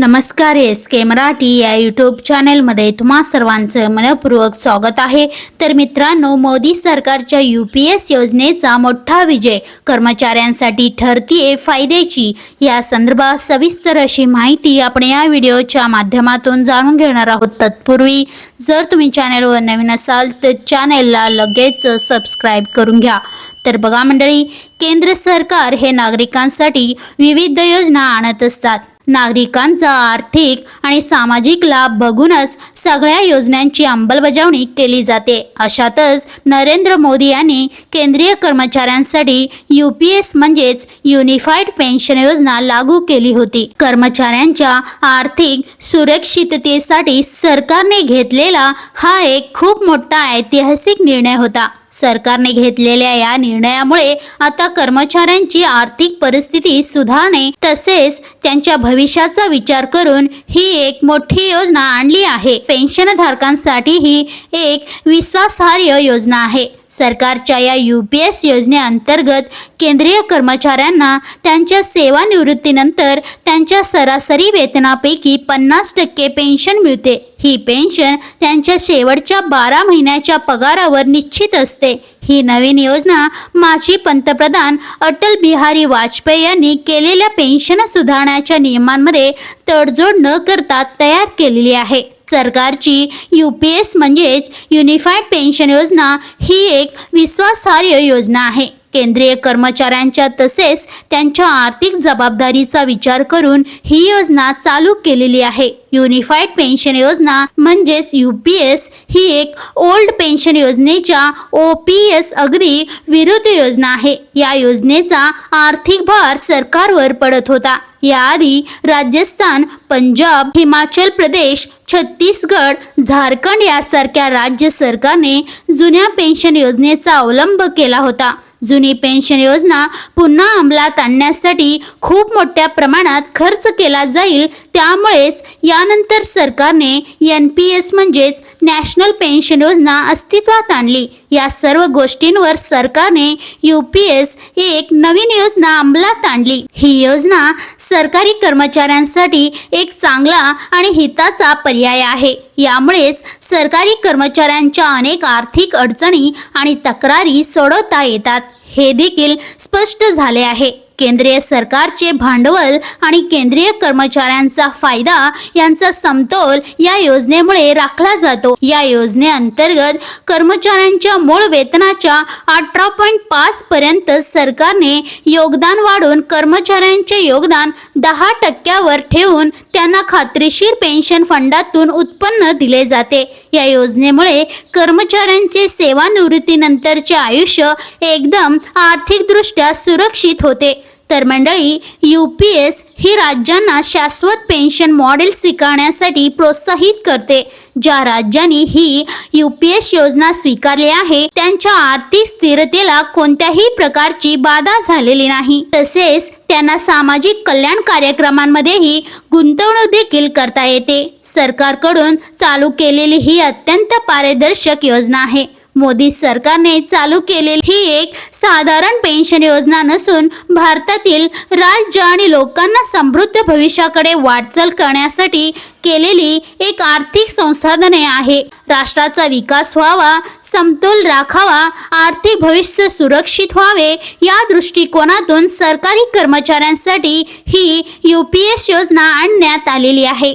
नमस्कार एस के मराठी या यूट्यूब चॅनेलमध्ये तुम्हा सर्वांचं मनपूर्वक स्वागत आहे. तर मित्रांनो मोदी सरकारच्या यू पी एस योजनेचा मोठा विजय कर्मचाऱ्यांसाठी ठरतीये फायद्याची. या संदर्भात सविस्तर अशी माहिती आपण या व्हिडिओच्या माध्यमातून जाणून घेणार आहोत. तत्पूर्वी जर तुम्ही चॅनेलवर नवीन असाल तर चॅनेलला लगेच सबस्क्राईब करून घ्या. तर बघा मंडळी केंद्र सरकार हे नागरिकांसाठी विविध योजना आणत असतात. नागरिकांचा आर्थिक आणि सामाजिक लाभ बघूनच सगळ्या योजनांची अंमलबजावणी केली जाते. अशातच नरेंद्र मोदी यांनी केंद्रीय कर्मचाऱ्यांसाठी यू पी एस म्हणजेच युनिफाईड पेन्शन योजना लागू केली होती. कर्मचाऱ्यांच्या आर्थिक सुरक्षिततेसाठी सरकारने घेतलेला हा एक खूप मोठा ऐतिहासिक निर्णय होता. सरकारने घेतलेल्या या निर्णयामुळे आता कर्मचाऱ्यांची आर्थिक परिस्थिती सुधारणे तसेच त्यांच्या भविष्याचा विचार करून ही एक मोठी योजना आणली आहे. पेन्शनधारकांसाठी ही एक विश्वासार्ह योजना आहे. सरकारच्या या यू पी एस योजनेअंतर्गत केंद्रीय कर्मचाऱ्यांना त्यांच्या सेवानिवृत्तीनंतर त्यांच्या सरासरी वेतनापैकी पन्नास टक्के पेन्शन मिळते. ही पेन्शन त्यांच्या शेवटच्या बारा महिन्याच्या पगारावर निश्चित असते. ही नवीन योजना माजी पंतप्रधान अटल बिहारी वाजपेयी यांनी केलेल्या पेन्शन सुधारण्याच्या नियमांमध्ये तडजोड न करता तयार केलेली आहे. सरकारची यू पी एस म्हणजेच युनिफाईड पेन्शन योजना ही एक विश्वासार्ह योजना आहे. केंद्रीय कर्मचाऱ्यांच्या तसेच त्यांच्या आर्थिक जबाबदारीचा विचार करून ही योजना चालू केलेली आहे. युनिफाईड पेन्शन योजना म्हणजेच यू पी एस ही एक ओल्ड पेन्शन योजनेच्या ओ पी एस अगदी विरुद्ध योजना आहे. या योजनेचा आर्थिक भार सरकारवर पडत होता. याआधी राजस्थान पंजाब हिमाचल प्रदेश छत्तीसगड झारखंड यासारख्या राज्य सरकारने जुन्या पेन्शन योजनेचा अवलंब केला होता. जुनी पेन्शन योजना पुन्हा अंमलात आणण्यासाठी खूप मोठ्या प्रमाणात खर्च केला जाईल. त्यामुळेच यानंतर सरकारने एन पी एस म्हणजेच नॅशनल पेन्शन योजना अस्तित्वात आणली. या सर्व गोष्टींवर सरकारने यू पी एस एक नवीन योजना अंमलात आणली. ही योजना सरकारी कर्मचाऱ्यांसाठी एक चांगला आणि हिताचा पर्याय आहे. यामुळेच सरकारी कर्मचाऱ्यांच्या अनेक आर्थिक अडचणी आणि तक्रारी सोडवता येतात. हे देखील स्पष्ट झाले आहे. केंद्रीय सरकारचे भांडवल आणि केंद्रीय कर्मचाऱ्यांचा फायदा यांचा समतोल या योजनेमुळे राखला जातो. या योजनेअंतर्गत कर्मचाऱ्यांच्या मूळ वेतनाच्या अठरा पॉईंट पाच पर्यंत सरकारने योगदान वाढून कर्मचाऱ्यांचे योगदान दहा टक्क्यावर ठेवून त्यांना खात्रीशीर पेन्शन फंडातून उत्पन्न दिले जाते. या योजनेमुळे कर्मचाऱ्यांचे सेवानिवृत्तीनंतरचे आयुष्य एकदम आर्थिकदृष्ट्या सुरक्षित होते. तर मंडळी यू पी एस ही राज्यांना शाश्वत पेन्शन मॉडेल स्वीकारण्यासाठी प्रोत्साहित करते ज्या राज्यांनी ही यू पी एस योजना स्वीकारली आहे त्यांच्या आर्थिक स्थिरतेला कोणत्याही प्रकारची बाधा झालेली नाही. तसेच त्यांना सामाजिक कल्याण कार्यक्रमांमध्येही गुंतवणूक देखील करता येते. सरकारकडून चालू केलेली ही अत्यंत पारदर्शक योजना आहे. मोदी सरकारने चालू केलेली ही एक साधारण पेन्शन योजना नसून भारतातील राज्य आणि लोकांना समृद्ध भविष्याकडे वाटचाल करण्यासाठी केलेली एक आर्थिक संसाधने आहे. राष्ट्राचा विकास व्हावा समतोल राखावा आर्थिक भविष्य सुरक्षित व्हावे या दृष्टिकोनातून सरकारी कर्मचाऱ्यांसाठी ही यू पी एस योजना आणण्यात आलेली आहे.